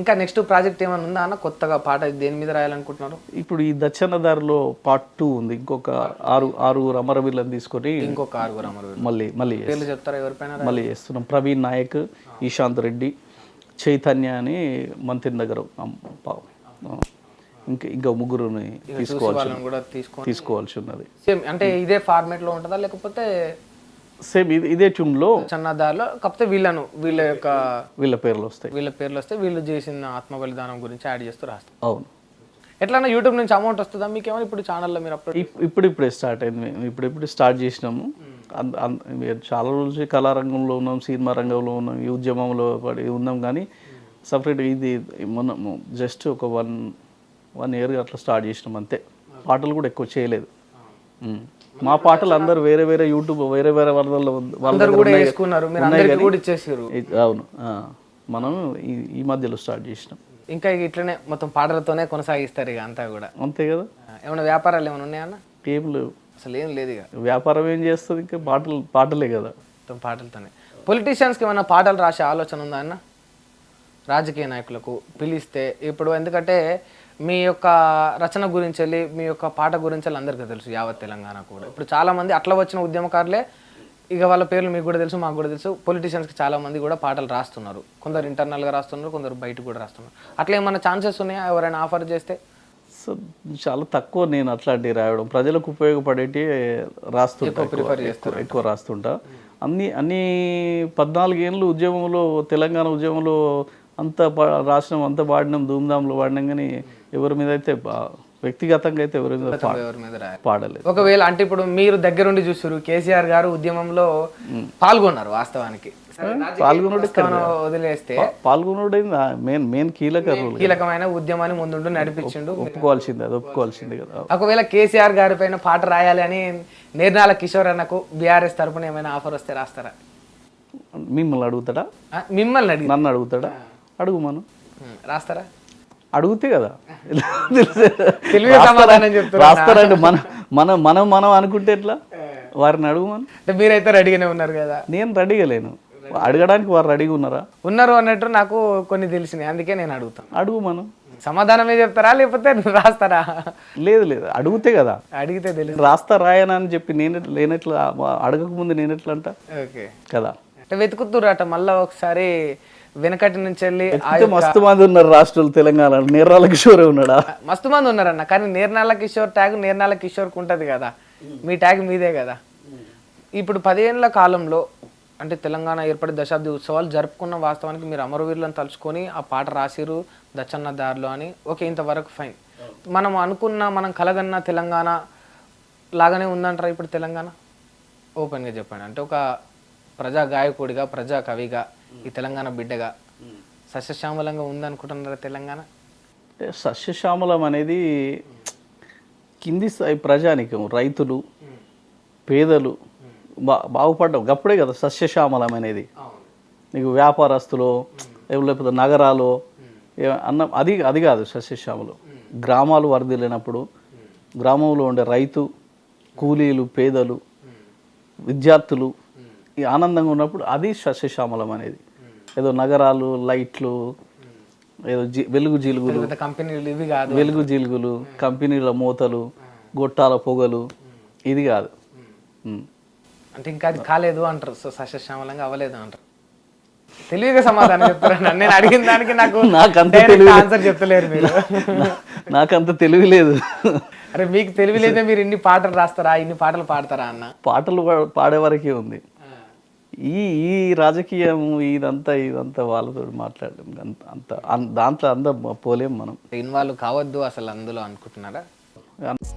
ఇంకా next project ఏమైనా ఉందా అన్న కొత్తగా పాట దేని మీద రాయాలనుకుంటున్నారు? ఇప్పుడు ఈ దచ్చన్నదారిలో పార్ట్ టూ ఉంది. ఇంకొక ఆరు ఆరుగురు అమరవీరులను తీసుకొని ఇంకొక ఆరుగురు అమరు మళ్ళీ మళ్ళీ పేర్లు చెప్తారా ఎవరిపైన మళ్ళీ చేస్తున్నాం. ప్రవీణ్ నాయక్ ఈశాంత్ రెడ్డి చైతన్య అని మంత్రి నగర్ ఇంకా ఇంకా ముగ్గురుని తీసుకోవాల్సి తీసుకోవాల్సి ఉన్నది. సేమ్ అంటే ఇదే ఫార్మేట్లో ఉంటుందా? లేకపోతే సేమ్ ఇది ఇదే ట్యూన్లో చన్నదారిలో కాకపోతే వీళ్ళను వీళ్ళ యొక్క వీళ్ళ పేర్లు వస్తాయి. వీళ్ళ పేర్లు వస్తే వీళ్ళు చేసిన ఆత్మ బలిదానం గురించి యాడ్ చేస్తూ రాస్తారు. అవును. ఎట్లన్నా యూట్యూబ్ నుంచి అమౌంట్ వస్తుందా? మీకేమో ఇప్పుడు ఛానల్లో మీరు అప్లోడ్ ఇప్- ఇప్పుడిప్పుడే స్టార్ట్ అయింది. మేము ఇప్పుడిప్పుడు స్టార్ట్ చేసినాము. మేము చాలా రోజులు కళారంగంలో ఉన్నాం సినిమా రంగంలో ఉన్నాం ఈ ఉద్యమంలో పడి ఉన్నాం. కానీ సపరేట్ ఇది మొన్న జస్ట్ ఒక వన్ వన్ ఇయర్ అట్లా స్టార్ట్ చేసినాం అంతే. పాటలు కూడా ఎక్కువ చేయలేదు. మా పాటలు అందరు వేరే వేరే యూట్యూబ్ వేరే వేరే వరదల్లో అందరు కూడా. వేసుకున్నారు. మీరు అందరికి కూడా ఇచ్చేసారు. అవును. మనం ఈ మధ్యలో స్టార్ట్ చేసినాం. ఇంకా ఇట్లనే మొత్తం పాటలతోనే కొనసాగిస్తారు ఇక అంతా కూడా. అంతే కదా? ఏమైనా వ్యాపారాలు ఏమైనా ఉన్నాయన్న ఏం లేవు. అసలు ఏం లేదు ఇక. వ్యాపారం ఏం చేస్తుంది? ఇంకా పాటలు పాటలే కదా. మొత్తం పాటలతోనే. పొలిటీషియన్స్కి ఏమైనా పాటలు రాసే ఆలోచన ఉందా అన్న? రాజకీయ నాయకులకు పిలిస్తే ఇప్పుడు ఎందుకంటే మీ యొక్క రచన గురించి వెళ్ళి మీ యొక్క పాట గురించి వెళ్ళి అందరికీ తెలుసు యావత్ తెలంగాణ కూడా. ఇప్పుడు చాలా మంది అట్లా వచ్చిన ఉద్యమకారులే ఇక వాళ్ళ పేర్లు మీకు కూడా తెలుసు మాకు కూడా తెలుసు. పొలిటీషియన్స్కి చాలా మంది కూడా పాటలు రాస్తున్నారు. కొందరు ఇంటర్నల్గా రాస్తున్నారు కొందరు బయట కూడా రాస్తున్నారు. అట్లా ఏమైనా ఛాన్సెస్ ఉన్నాయా ఎవరైనా ఆఫర్ చేస్తే? సో చాలా తక్కువ నేను అట్లాంటివి రాయడం. ప్రజలకు ఉపయోగపడేటి రాస్తుంటా ఎక్కువ- రాస్తుంటా. అన్ని అన్ని పద్నాలుగేళ్ళు ఉద్యమంలో తెలంగాణ ఉద్యమంలో అంత ప- రాసినాం అంత పాడినాం ధూమ్ధాంలో పాడినాం కానీ ఎవరి మీద అయితే వ్యక్తిగతంగా అయితే ఎవరి మీద ఎవరి మీద పాడలేదు. ఒకవేళ అంటే ఇప్పుడు మీరు దగ్గరుండి చూసారు కేసీఆర్ గారు ఉద్యమంలో పాల్గొన్నారు వాస్తవానికి. పాల్గొనుడు వదిలేస్తే పాల్గొనుడు మెయిన్ మెయిన్ కీలక కీలకమైన ఉద్యమాన్ని ముందుండి నడిపించిండు. ఒప్పుకోవాల్సిందే అది ఒప్పుకోవాల్సిందే కదా. ఒకవేళ కేసీఆర్ గారి పైన పాట రాయాలి అని నిర్నాల కిషోర్ అన్నకు బీఆర్ఎస్ తరపున ఏమైనా ఆఫర్ వస్తే రాస్తారా? మిమ్మల్ని అడుగుతాడా? మిమ్మల్ని అడిగి నన్ను అడుగుతాడా? అడుగు మనం. రాస్తారా? అడిగితే కదా. తెలివి సమాధానం చెప్తున్నా. రాస్తారంటే మనం మనం మనం మనం అనుకుంటే ఎట్లా? వారిని అడుగు మనం అంటే మీరైతే రెడీగానే ఉన్నారు కదా? నేను రెడీగా లేను అడగడానికి వారు రెడీగా ఉన్నారా? ఉన్నారు అన్నట్టు నాకు కొన్ని తెలిసినాయి. అందుకే నేను అడుగుతాను. అడుగు మనం సమాధానమే చెప్తారా? లేకపోతే రాస్తారా? లేదు లేదు. అడిగితే కదా. అడిగితే తెలుసు రాస్తా రాయనా అని చెప్పి నేను లేనట్లా అడగక ముందు నేను ఎట్లా అంట? ఓకే. కదా. అంటే వెతుకుతుర్రట మళ్ళా ఒకసారి వెనకటి నుంచి వెళ్ళి మస్తు మంది ఉన్నారు రాష్ట్రాలు తెలంగాణ? నేరాల కిషోరే ఉన్నాడా? మస్తు మంది ఉన్నారన్న. కానీ నేర్నాల కిషోర్ ట్యాగ్ నేర్నాల కిషోర్కి ఉంటుంది కదా. మీ ట్యాగ్ మీదే కదా. ఇప్పుడు పదేళ్ళ కాలంలో అంటే తెలంగాణ ఏర్పడి దశాబ్ది ఉత్సవాలు జరుపుకున్న వాస్తవానికి మీరు అమరవీరులను తలుచుకొని ఆ పాట రాసిరు దచ్చన్న దారిలో అని. ఓకే ఇంతవరకు ఫైన్. మనం అనుకున్న మనం కలగన్న తెలంగాణ లాగానే ఉందంటారా ఇప్పుడు తెలంగాణ? ఓపెన్గా చెప్పండి. అంటే ఒక ప్రజా గాయకుడిగా ప్రజా కవిగా ఈ తెలంగాణ బిడ్డగా. సస్యశ్యామలంగా ఉందనుకుంటున్నారా తెలంగాణ? అంటే సస్యశ్యామలం అనేది కింది స్థాయి ప్రజానికం రైతులు పేదలు బా బాగుపడ్డం అప్పుడే కదా సస్యశ్యామలం అనేది. నీకు వ్యాపారస్తులు లేకపోతే నగరాలు అన్న అది అది కాదు సస్యశ్యామలం. గ్రామాలు వరదలేనప్పుడు గ్రామంలో ఉండే రైతు కూలీలు పేదలు విద్యార్థులు ఈ ఆనందంగా ఉన్నప్పుడు అది సస్యశ్యామలం అనేది. ఏదో నగరాలు లైట్లు ఏదో వెలుగు జిలుగులు. కంపెనీలు ఇవి కాదు. వెలుగు జిలుగులు కంపెనీల మూతలు గొట్టాల పొగలు ఇది కాదు. అంటే ఇంకా అది కాలేదు అంటారు. సో సస్యశ్యామలంగా అవ్వలేదు అంటారు. తెలివిగా సమాధానం చెప్తారు నేను అడిగిన దానికి నాకు నాకంత తెలివి ఆన్సర్ చెప్తలేరు మీరు. నాకంత తెలివి లేదు. అరే మీకు తెలివి లేదే మీరు ఇన్ని పాటలు రాస్తారా? ఇన్ని పాటలు పాడతారా అన్న? పాటలు పాడే వరకే ఉంది. ఈ ఈ రాజకీయం ఇదంతా ఇదంతా వాళ్ళతో మాట్లాడడం అంత అంత దాంట్లో అంత పోలేం మనం. ఇన్వాల్వ్ కావద్దు అసలు అందులో అనుకుంటున్నారా? అన్-